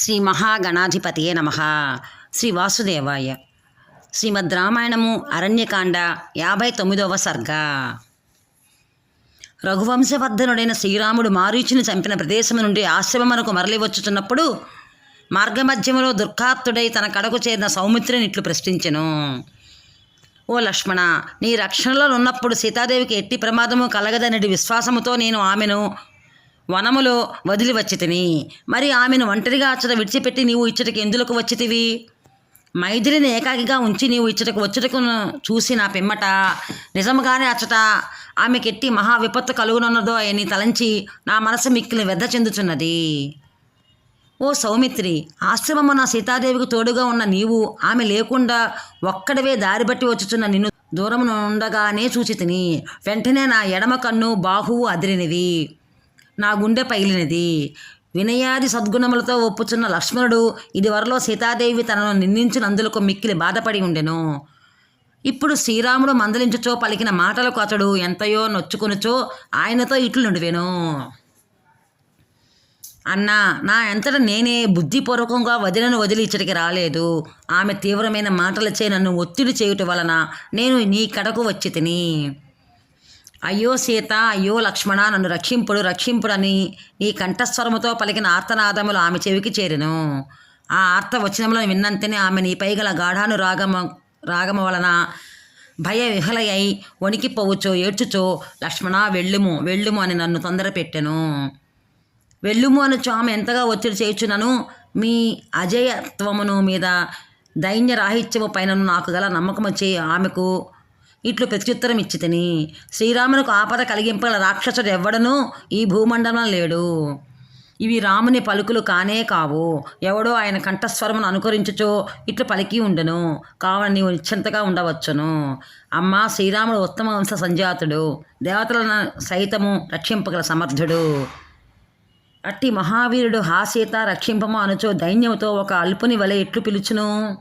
శ్రీ మహాగణాధిపతియే నమ. శ్రీ వాసుదేవాయ. శ్రీమద్ రామాయణము అరణ్యకాండ యాభై తొమ్మిదవ సర్గ. రఘువంశవర్ధనుడైన శ్రీరాముడు మారీచుని చంపిన ప్రదేశం నుండి ఆశ్రమమునకు మరలి వచ్చుచున్నప్పుడు మార్గమధ్యములో దుర్గాత్తుడై తన కడకు చేరిన సౌమిత్రుని ఇట్లు ప్రశ్నించెను. ఓ లక్ష్మణ నీ రక్షణలో ఉన్నప్పుడు సీతాదేవికి ఎట్టి ప్రమాదము కలగదనడి విశ్వాసముతో నేను ఆమెను వనములో వదిలి వచ్చితిని. మరి ఆమెను ఒంటరిగా అచ్చట విడిచిపెట్టి నీవు ఇచ్చటకి ఎందులకు వచ్చితివి? మైథిలిని ఏకాకిగా ఉంచి నీవు ఇచ్చటకు వచ్చుటకు చూసి నా పిమ్మట. నిజముగానే అచ్చట ఆమెకెట్టి మహా విపత్తు కలుగునున్నదో అని తలంచి నా మనసు మిక్కిలి వెద్ద చెందుచున్నది. ఓ సౌమిత్రి ఆశ్రమమున సీతాదేవికి తోడుగా ఉన్న నీవు ఆమె లేకుండా ఒక్కడవే దారి బట్టి వచ్చుచున్న నిన్ను దూరమున ఉండగానే చూచి తిని వెంటనే నా ఎడమ కన్ను బాహువు అదిరినవి. నా గుండె పగిలినది. వినయాది సద్గుణములతో ఒప్పుచున్న లక్ష్మణుడు ఇదివరలో సీతాదేవి తనను నిందించినందులకు మిక్కిలి బాధపడి ఉండెను. ఇప్పుడు శ్రీరాముడు మందలించుచో పలికిన మాటలకు అతడు ఎంతయో నొచ్చుకొనుచో ఆయనతో ఇట్లు నుండివేను. అన్నా నా ఎంతట నేనే బుద్ధిపూర్వకంగా వదిలను వదిలి ఇచ్చటికి రాలేదు. ఆమె తీవ్రమైన మాటలచే నన్ను ఒత్తిడి చేయుట వలన నేను నీ కడకు వచ్చి తిని అయ్యో సీత అయ్యో లక్ష్మణ నన్ను రక్షింపుడు రక్షింపుడని నీ కంఠస్వరముతో పలికిన ఆర్తనాదములు ఆమె చెవికి చేరెను. ఆ ఆర్త వచనములను విన్నంతనే ఆమె నీపై గల గాఢాను రాగమ రాగము వలన భయ విహలయై వణికిపోవచ్చో ఏడ్చుచో లక్ష్మణ వెళ్ళుము వెళ్ళుము అని నన్ను తొందర పెట్టెను. వెళ్ళుము అని ఆమె ఎంతగా ఒత్తిడి చేయుచున్నాను మీ అజయత్వమును మీద దైన్య రాహిత్యము పైన నాకు గల నమ్మకం వచ్చి ఆమెకు ఇట్లు ప్రత్యుత్తరం ఇచ్చి తిని శ్రీరామునకు ఆపద కలిగింపగల రాక్షసుడు ఎవ్వడనూ ఈ భూమండలం లేడు. ఇవి రాముని పలుకులు కానే కావు. ఎవడో ఆయన కంఠస్వరమును అనుకరించుచో ఇట్లు పలికి ఉండను. కావున నీవు నిశ్చింతగా ఉండవచ్చును. అమ్మా శ్రీరాముడు ఉత్తమ వంశ సంజాతుడు. దేవతలను సైతము రక్షింపగల సమర్థుడు. అట్టి మహావీరుడు హాసీత రక్షింపము అనుచో దైన్యముతో ఒక అల్పుని వలె ఎట్లు పిలుచును.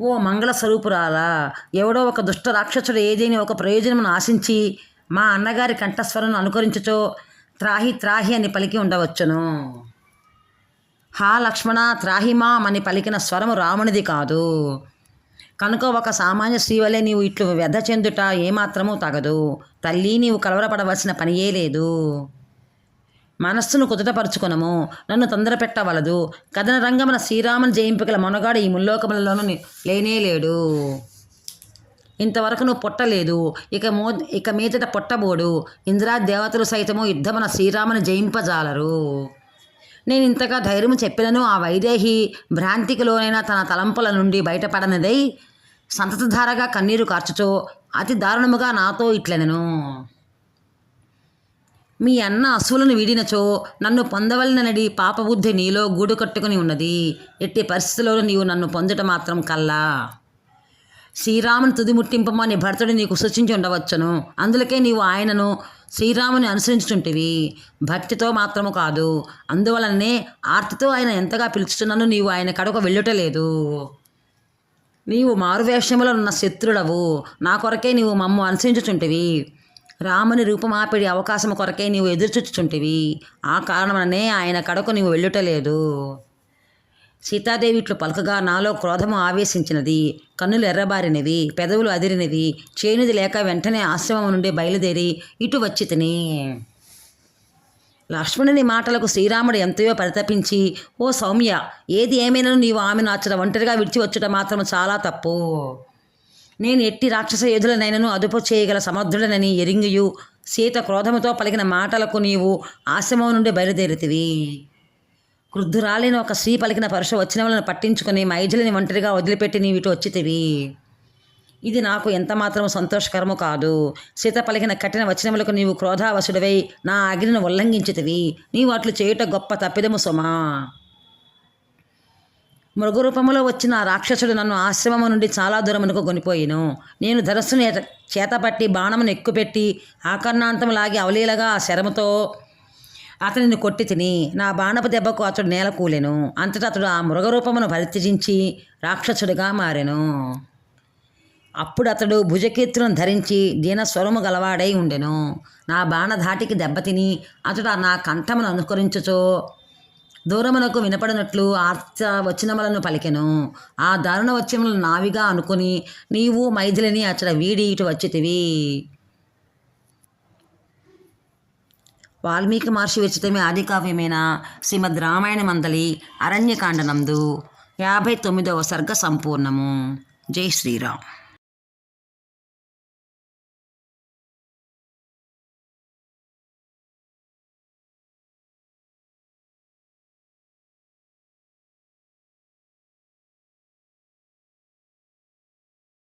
ఓ మంగళ స్వరూపురాలా ఎవడో ఒక దుష్ట రాక్షసుడు ఏదైనా ఒక ప్రయోజనమును ఆశించి మా అన్నగారి కంఠస్వరను అనుకరించుచో త్రాహి త్రాహి అని పలికి ఉండవచ్చును. హా లక్ష్మణ త్రాహిమా అని పలికిన స్వరము రామునిది కాదు. కనుక ఒక సామాన్య స్త్రీవలే నీవు ఇట్లు వ్యధ చెందుట ఏమాత్రమూ తగదు. తల్లి నీవు కలవరపడవలసిన పనియే లేదు. మనస్సును కుదుటపరుచుకొనము. నన్ను తొందర పెట్టవలదు కథన రంగమున శ్రీరామని జయింపగల మొనగాడు ఈ ముల్లోకములలోనూ లేనే లేడు. ఇంతవరకు నువ్వు పుట్టలేదు. ఇక మో ఇక మీదట పుట్టబోడు. ఇంద్రా దేవతలు సైతము యుద్ధమున శ్రీరాముని జయింపజాలరు. నేను ఇంతగా ధైర్యం చెప్పినను ఆ వైదేహి భ్రాంతికిలోనైనా తన తలంపుల నుండి బయటపడనిదై సంతతధారగా కన్నీరు కార్చుచో అతి దారుణముగా నాతో ఇట్లనెను. మీ అన్న అసువులను వీడినచో నన్ను పొందవలనడి పాపబుద్ధి నీలో గూడు కట్టుకుని ఉన్నది. ఎట్టి పరిస్థితుల్లో నీవు నన్ను పొందుట మాత్రం కల్లా. శ్రీరాముని తుది ముట్టింపమని భర్తుడు నీకు సూచించి ఉండవచ్చును. అందులకే నీవు ఆయనను శ్రీరాముని అనుసరించుచుంటివి. భక్తితో మాత్రము కాదు. అందువలనే ఆర్తితో ఆయన ఎంతగా పిలుచుతున్నాను నీవు ఆయన కడకు వెళ్ళుటలేదు నీవు మారువేషములో ఉన్న శత్రుడవు. నా కొరకే నీవు మమ్ము అనుసరించుచుంటివి. రాముని రూపమాపిడి అవకాశం కొరకే నీవు ఎదురుచుచుంటివి ఆ కారణమనే ఆయన కడకు నీవు వెళ్ళుటలేదు. సీతాదేవి ఇట్లు పలకగా నాలో క్రోధము ఆవేశించినది కన్నులు ఎర్రబారినవి పెదవులు అదిరినవి చేనిది లేక వెంటనే ఆశ్రమం నుండి బయలుదేరి ఇటు వచ్చి తిని. లక్ష్మణుని మాటలకు శ్రీరాముడు ఎంతయో పరితపించి ఓ సౌమ్య ఏది ఏమైనా నీవు ఆమెను అచ్చట ఒంటరిగా విడిచి వచ్చుట మాత్రం చాలా తప్పు. నేను ఎట్టి రాక్షస యోధులనైనను అదుపు చేయగల సమర్థుడనని ఎరింగియు. సీత క్రోధముతో పలికిన మాటలకు నీవు ఆశ్రమం నుండి బయలుదేరితివి. వృద్ధురాలైన ఒక స్త్రీ పలికిన పరుష వచ్చినవలను పట్టించుకుని మైజులని ఒంటరిగా వదిలిపెట్టి నీవు ఇటు వచ్చితివి. ఇది నాకు ఎంతమాత్రం సంతోషకరము కాదు. సీత పలికిన కఠిన వచనములకు నీవు క్రోధావశుడవై నా అగ్నిని ఉల్లంఘించితివి. నీవు అట్లు చేయుట గొప్ప తప్పిదము సుమా. మృగరూపములో వచ్చిన రాక్షసుడు నన్ను ఆశ్రమము నుండి చాలా దూరమునకు కొనిపోయిను. నేను ధరస్సును చేతపట్టి బాణమును ఎక్కుపెట్టి ఆకర్ణాంతం లాగి అవలీలగా ఆ శరముతో అతనిని కొట్టి తిని నా బాణపు దెబ్బకు అతడు నేల కూలెను. అంతటా అతడు ఆ మృగరూపమును పరిత్యజించి రాక్షసుడిగా మారెను. అప్పుడు అతడు భుజకీర్తులను ధరించి దీనస్వరము గలవాడై ఉండెను. నా బాణధాటికి దెబ్బతిని అతడు నా కంఠమును అనుకరించుచో దూరమునకు వినపడినట్లు ఆర్చ వచనములను పలికెను. ఆ దారుణ వచనములను నావిగా అనుకుని నీవు మైథిలిని అచ్చట వీడి ఇటు వచ్చితివి. వాల్మీకి మహర్షి విచితమే ఆది కావ్యమైన శ్రీమద్ రామాయణ మందలి అరణ్యకాండనందు యాభై తొమ్మిదవ సర్గ సంపూర్ణము. జై శ్రీరామ్.